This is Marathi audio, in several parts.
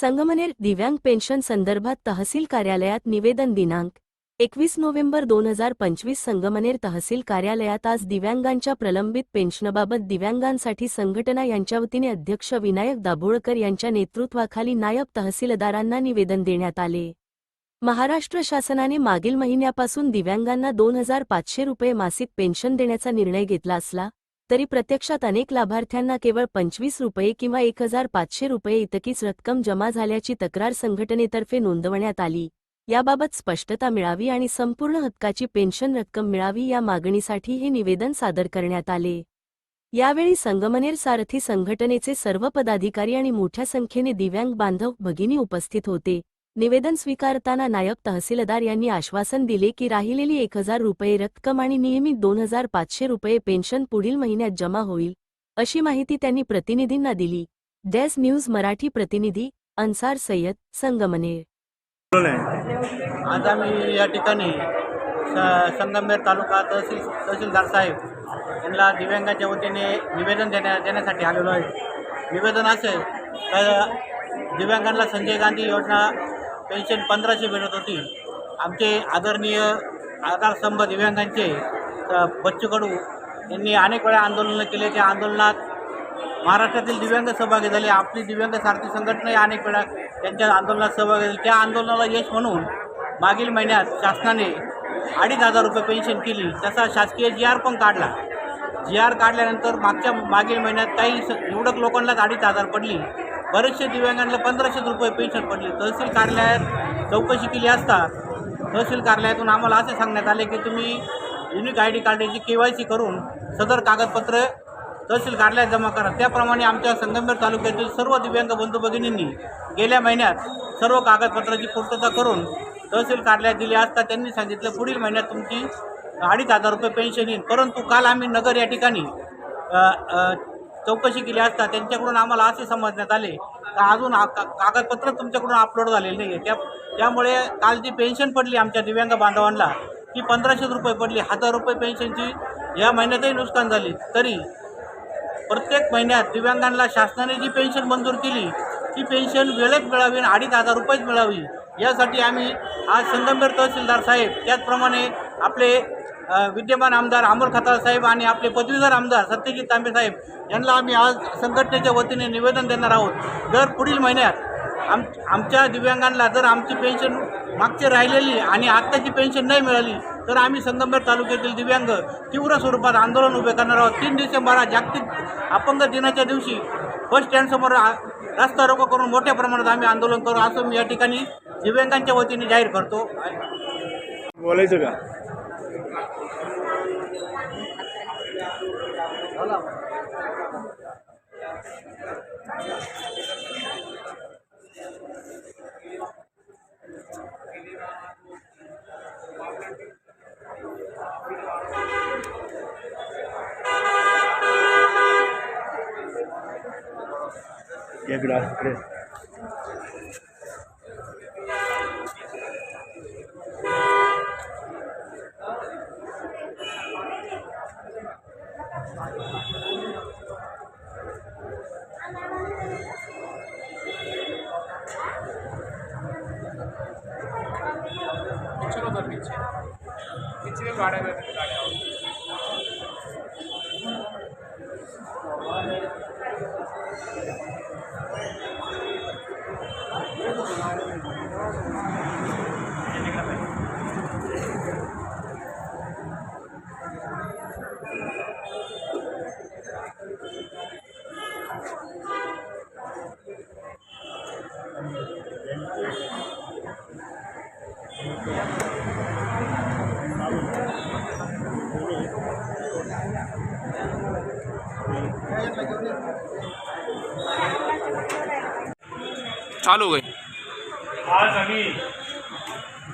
संगमनेर दिव्यांग पेन्शन संदर्भात तहसील कार्यालयात निवेदन दिनांक एकवीस नोव्हेंबर दोन हजार पंचवीस संगमनेर तहसील कार्यालयात आज दिव्यांगांच्या प्रलंबित पेन्शनबाबत दिव्यांगांसाठी संघटना यांच्या वतीने अध्यक्ष विनायक दाभोळकर यांच्या नेतृत्वाखाली नायब तहसीलदारांना निवेदन देण्यात आले. महाराष्ट्र शासनाने मागील महिन्यापासून दिव्यांगांना दोन हजार पाचशे रुपये मासिक पेन्शन देण्याचा निर्णय घेतला असला तरी प्रत्यक्षात अनेक लाभार्थ्यांना केवळ पंचवीस रुपये किंवा एक हजार पाचशे रुपये इतकीच रक्कम जमा झाल्याची तक्रार संघटनेतर्फे नोंदवण्यात आली. याबाबत स्पष्टता मिळावी आणि संपूर्ण हक्काची पेन्शन रक्कम मिळावी या मागणीसाठी हे निवेदन सादर करण्यात आले. यावेळी संगमनेर सारथी संघटनेचे सर्व पदाधिकारी आणि मोठ्या संख्येने दिव्यांग बांधव भगिनी उपस्थित होते. निवेदन स्वीकारताना नायब तहसीलदार यांनी आश्वासन दिले की राहिलेली एक हजार रुपये रक्कम आणि नियमित दोन हजार पाचशे रुपये पेन्शन पुढील महिन्यात जमा होईल अशी माहिती त्यांनी प्रतिनिधींना दिली. डेस न्यूज मराठी प्रतिनिधी अन्सार सय्यद संगमनेर. आज आम्ही या ठिकाणी संगमनेर तालुका तहसील तहसीलदार साहेब यांना दिव्यांगाच्या वतीने निवेदन देण्या देण्यासाठी आलेलो आहे. निवेदन असेल तर दिव्यांगांना संजय गांधी योजना पेन्शन पंधराशे भेटत होती. आमचे आदरणीय आधारस्तंभ दिव्यांगांचे बच्चू कडू यांनी अनेक वेळा आंदोलनं केले. त्या आंदोलनात महाराष्ट्रातील दिव्यांग सहभागी झाले. आपली दिव्यांग सारथी संघटनाही अनेक वेळा त्यांच्या आंदोलनात सहभागी झाली. त्या आंदोलनाला यश म्हणून मागील महिन्यात शासनाने अडीच हजार रुपये पेन्शन केली. तसा शासकीय जी आर पण काढला. जी आर काढल्यानंतर मागच्या मागील महिन्यात काही स- निवडक लोकांनाच अडीच हजार पडली. बरेचसे दिव्यांगांना पंधराशे रुपये पेन्शन पडले. तहसील कार्यालयात चौकशी केली असता तहसील कार्यालयातून आम्हाला असे सांगण्यात आले की तुम्ही युनिक आय डी कार्डाची के वाय सी करून सदर कागदपत्र तहसील कार्यालयात जमा करा. त्याप्रमाणे आमच्या संगमेर तालुक्यातील सर्व दिव्यांग बंधू भगिनींनी गेल्या महिन्यात सर्व कागदपत्राची पूर्तता करून तहसील कार्यालयात दिली असता त्यांनी सांगितलं पुढील महिन्यात तुमची अडीच हजार रुपये पेन्शन येईल. परंतु काल आम्ही नगर या ठिकाणी चौकशी केली असता त्यांच्याकडून आम्हाला असे समजण्यात आले. का अजून आ- का- कागदपत्र तुमच्याकडून अपलोड झालेले नाही आहे त्या त्यामुळे काल जी पेन्शन पडली आमच्या दिव्यांग बांधवांना ती पंधराशे रुपये पडली. हजार रुपये पेन्शनची या महिन्यातही नुकसान झाली. तरी प्रत्येक महिन्यात दिव्यांगांना शासनाने जी पेन्शन मंजूर केली ती पेन्शन वेळेत मिळावी आणि अडीच हजार रुपयेच मिळावी. यासाठी आम्ही आज संगमनेर तहसीलदार साहेब त्याचप्रमाणे आपले विद्यमान आमदार अमोल खताळ साहेब आणि आपले पदवीधर आमदार सत्यजित तांबे साहेब यांना आम्ही आज संघटनेच्या वतीने निवेदन देणार आहोत. जर पुढील महिन्यात आम आमच्या दिव्यांगांना जर आमची पेन्शन मागची राहिलेली आणि आत्ताची पेन्शन नाही मिळाली तर आम्ही संगमनेर तालुक्यातील दिव्यांग तीव्र स्वरूपात आंदोलन उभे करणार आहोत. तीन डिसेंबर हा जागतिक अपंग दिनाच्या दिवशी बस स्टँडसमोर रस्ता रोको करून मोठ्या प्रमाणात आम्ही आंदोलन करू असं मी या ठिकाणी दिव्यांगांच्या वतीने जाहीर करतो. बोलायचं का? एक ग्लास इकडे. पीछे को उधर पीछे पीछे के गाड़े में गाड़े चालू हो गई आज आम्ही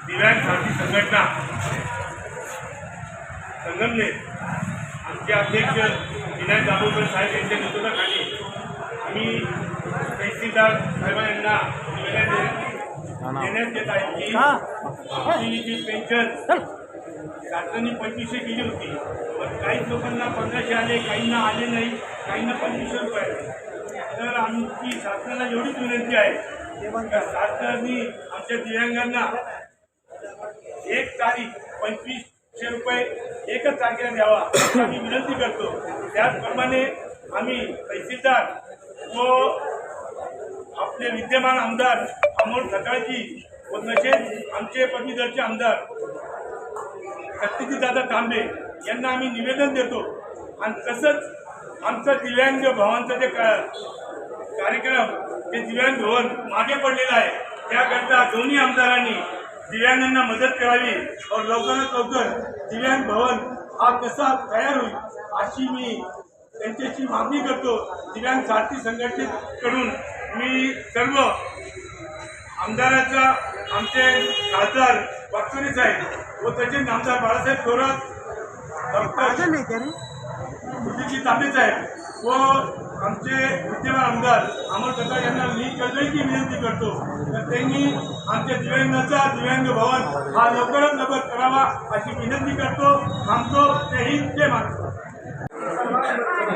दिव्यांग सारथी संघटना संगमने आमचे अध्यक्ष विनायक दाभोळकर साहेब यांच्या नेतृत्वाखाली आम्ही तहसीलदार साहेबांना निवेदन देण्यात येत आहे. की पेन्शन शासनाने पंचवीसशे केली होती. पण काहीच लोकांना पंधराशे आले काहींना आले नाही काहींना पंचवीसशे रुपये तर आमची शासनाला एवढीच विनंती आहे शासनाने आमच्या दिव्यांगांना एक तारीख पंचवीसशे रुपये एकच तारखेला द्यावा आम्ही विनंती करतो. त्याचप्रमाणे आम्ही तहसीलदार व आपले विद्यमान आमदार अमोल सकाळजी व तसेच आमचे पदवीधरचे आमदार सत्यजितदादा तांबे यांना आम्ही निवेदन देतो. आणि तसंच आमचं दिव्यांग भावांचं जे का कार्यक्रम ते दिव्यांग भवन मागे पडलेलं आहे त्याकरता दोन्ही आमदारांनी दिव्यांगांना मदत करावी और लवकरात लवकर दिव्यांग भवन हा कसा तयार होईल अशी मी त्यांच्याशी मागणी करतो. दिव्यांग सारथी संघटनेकडून मी सर्व आमदाराचा आमचे खासदार वागचोरे साहेब व तसेच आमदार बाळासाहेब थोरात डॉक्टर सुधीरजी तांबे साहेब व आमचे विद्यमान आमदार अमोल सकाळ यांना मी कळण्याची विनंती करतो. तर त्यांनी आमच्या दिव्यांगाचा दिव्यांग भवन हा लवकरात लवकर करावा अशी विनंती करतो थांबतो. जय हिंद जय महाराष्ट्र.